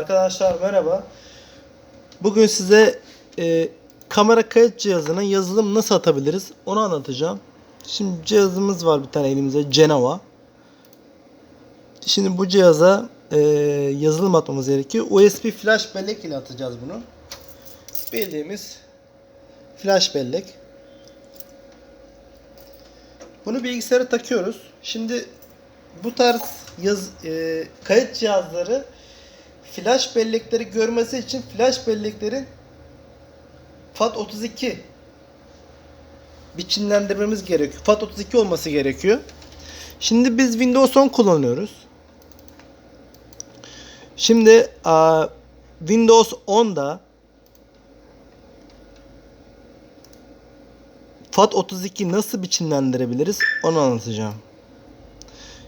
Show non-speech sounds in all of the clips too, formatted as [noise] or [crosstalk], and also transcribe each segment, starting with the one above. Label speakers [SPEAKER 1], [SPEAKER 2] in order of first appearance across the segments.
[SPEAKER 1] Arkadaşlar merhaba. Bugün size e, kamera kayıt cihazına yazılım nasıl atabiliriz onu anlatacağım. Şimdi cihazımız var bir tane elimizde Genova. Şimdi bu cihaza e, yazılım atmamız gerekiyor. USB flash bellek ile atacağız bunu. Bildiğimiz flash bellek. Bunu bilgisayara takıyoruz. Şimdi bu tarz yaz, e, kayıt cihazları flash bellekleri görmesi için flash belleklerin FAT32 biçimlendirmemiz gerekiyor. FAT32 olması gerekiyor. Şimdi biz Windows 10 kullanıyoruz. Şimdi Windows 10'da FAT32 nasıl biçimlendirebiliriz onu anlatacağım.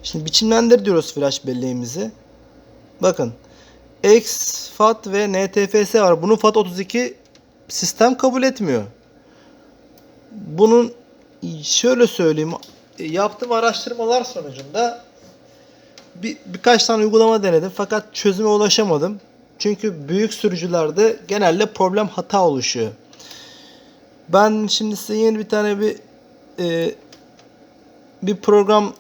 [SPEAKER 1] Şimdi biçimlendir diyoruz flash belleğimizi. Bakın X, FAT ve NTFS var. Bunu FAT32 sistem kabul etmiyor. Bunun şöyle söyleyeyim yaptığım araştırmalar sonucunda bir, birkaç tane uygulama denedim fakat çözüme ulaşamadım. Çünkü büyük sürücülerde genelde problem hata oluşuyor. Ben şimdi size yeni bir tane bir e, bir program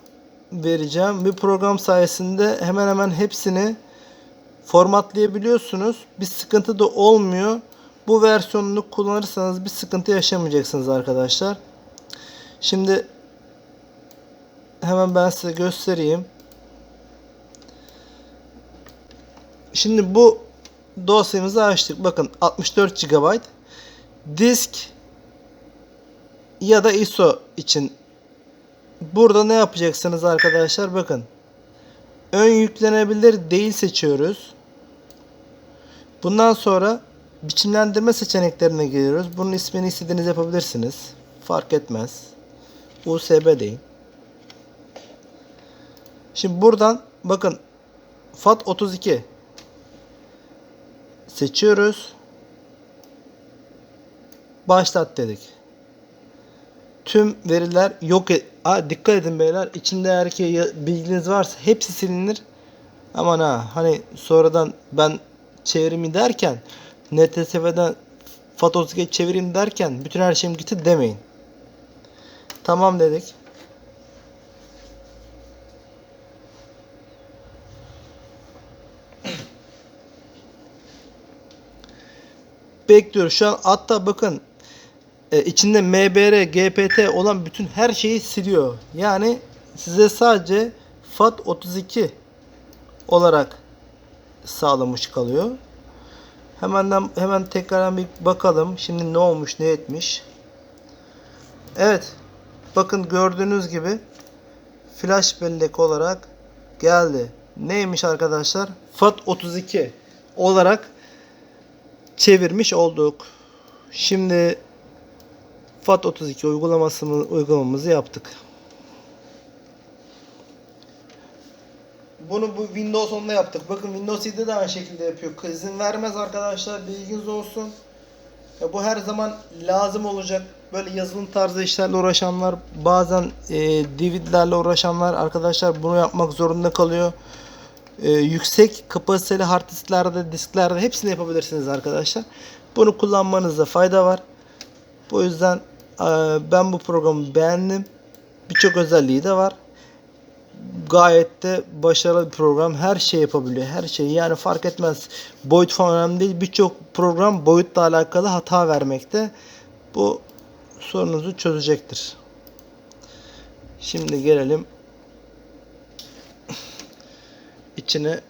[SPEAKER 1] vereceğim. Bir program sayesinde hemen hemen hepsini formatlayabiliyorsunuz. Bir sıkıntı da olmuyor. Bu versiyonunu kullanırsanız bir sıkıntı yaşamayacaksınız arkadaşlar. Şimdi hemen ben size göstereyim. Şimdi bu dosyamızı açtık. Bakın 64 GB disk ya da ISO için burada ne yapacaksınız arkadaşlar? Bakın ön yüklenebilir değil seçiyoruz. Bundan sonra biçimlendirme seçeneklerine geliyoruz. Bunun ismini istediğiniz yapabilirsiniz. Fark etmez. USB deyin. Şimdi buradan bakın FAT32 seçiyoruz. Başlat dedik. Tüm veriler yok et. Aa, dikkat edin beyler. İçinde eğer ki bilginiz varsa hepsi silinir. Aman ha hani sonradan ben çevirimi derken NTSF'den FAT32'ye çevireyim derken bütün her şeyim gitti demeyin. Tamam dedik. [clears throat] Bekliyoruz. Şu an hatta bakın e, içinde MBR, GPT olan bütün her şeyi siliyor. Yani size sadece FAT32 olarak sağlamış kalıyor. Hemen hemen tekrardan bir bakalım. Şimdi ne olmuş, ne etmiş. Evet. Bakın gördüğünüz gibi flash bellek olarak geldi. Neymiş arkadaşlar? FAT32 olarak çevirmiş olduk. Şimdi FAT32 uygulamasını uygulamamızı yaptık. Bunu bu Windows 10'da yaptık. Bakın Windows 7'de de aynı şekilde yapıyor. İzin vermez arkadaşlar. Bilginiz olsun. Ya bu her zaman lazım olacak. Böyle yazılım tarzı işlerle uğraşanlar, bazen e, DVD'lerle uğraşanlar arkadaşlar bunu yapmak zorunda kalıyor. E, yüksek kapasiteli hard disklerde, disklerde hepsini yapabilirsiniz arkadaşlar. Bunu kullanmanızda fayda var. Bu yüzden e, ben bu programı beğendim. Birçok özelliği de var gayet de başarılı bir program. Her şey yapabiliyor. Her şeyi yani fark etmez. Boyut falan önemli değil. Birçok program boyutla alakalı hata vermekte. Bu sorunuzu çözecektir. Şimdi gelelim [laughs] içine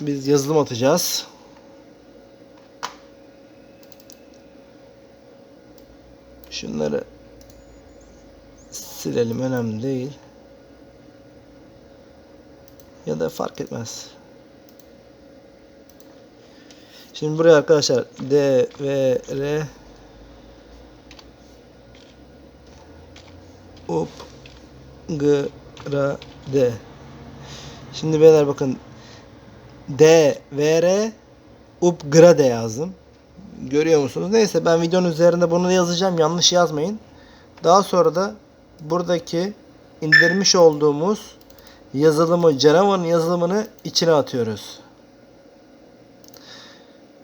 [SPEAKER 1] biz yazılım atacağız. Şunları silelim önemli değil. Ya da fark etmez. Şimdi buraya arkadaşlar D V R up g r d Şimdi beyler bakın D V R upgrade yazdım. Görüyor musunuz? Neyse ben videonun üzerinde bunu yazacağım. Yanlış yazmayın. Daha sonra da buradaki indirmiş olduğumuz yazılımı, Java'nın yazılımını içine atıyoruz.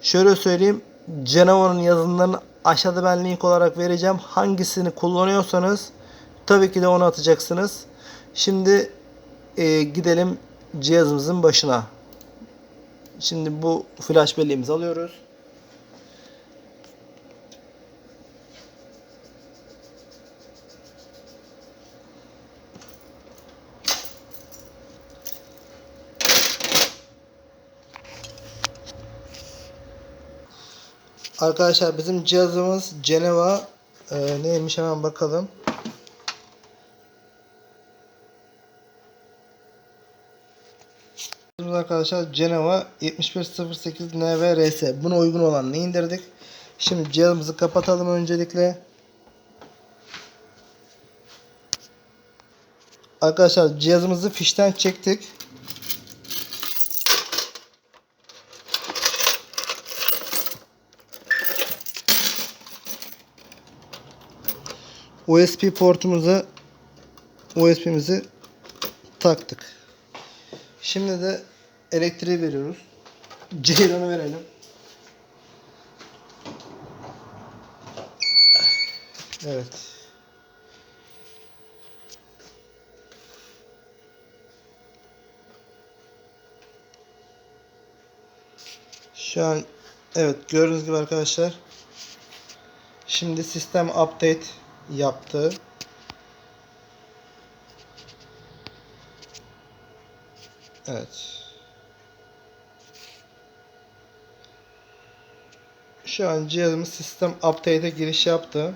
[SPEAKER 1] Şöyle söyleyeyim. Java'nın yazılımlarını aşağıda ben link olarak vereceğim. Hangisini kullanıyorsanız tabii ki de onu atacaksınız. Şimdi e, gidelim cihazımızın başına. Şimdi bu flash belleğimizi alıyoruz. Arkadaşlar bizim cihazımız Geneva e, neymiş hemen bakalım. Arkadaşlar Geneva 7108 NVRS buna uygun olanını indirdik. Şimdi cihazımızı kapatalım öncelikle. Arkadaşlar cihazımızı fişten çektik. USB portumuza USB'mizi taktık. Şimdi de elektriği veriyoruz. Ceyranı verelim. Evet. Şu an evet gördüğünüz gibi arkadaşlar Şimdi sistem update yaptı. Evet. Şu an cihazımız sistem update'e giriş yaptı.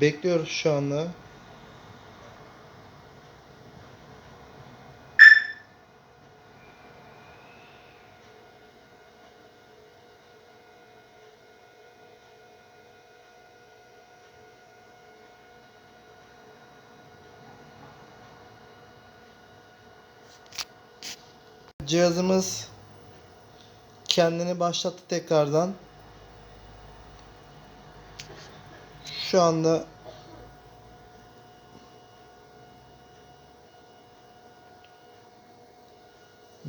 [SPEAKER 1] Bekliyoruz şu anda. Cihazımız kendini başlattı tekrardan. Şu anda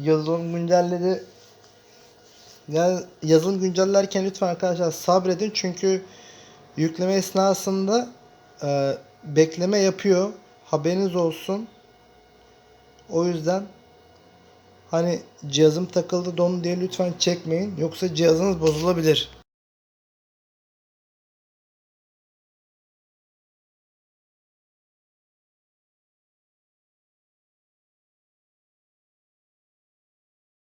[SPEAKER 1] yazılım güncelledi. Yani yazılım güncellerken lütfen arkadaşlar sabredin çünkü yükleme esnasında e, bekleme yapıyor. Haberiniz olsun. O yüzden Hani cihazım takıldı dondu diye lütfen çekmeyin. Yoksa cihazınız bozulabilir.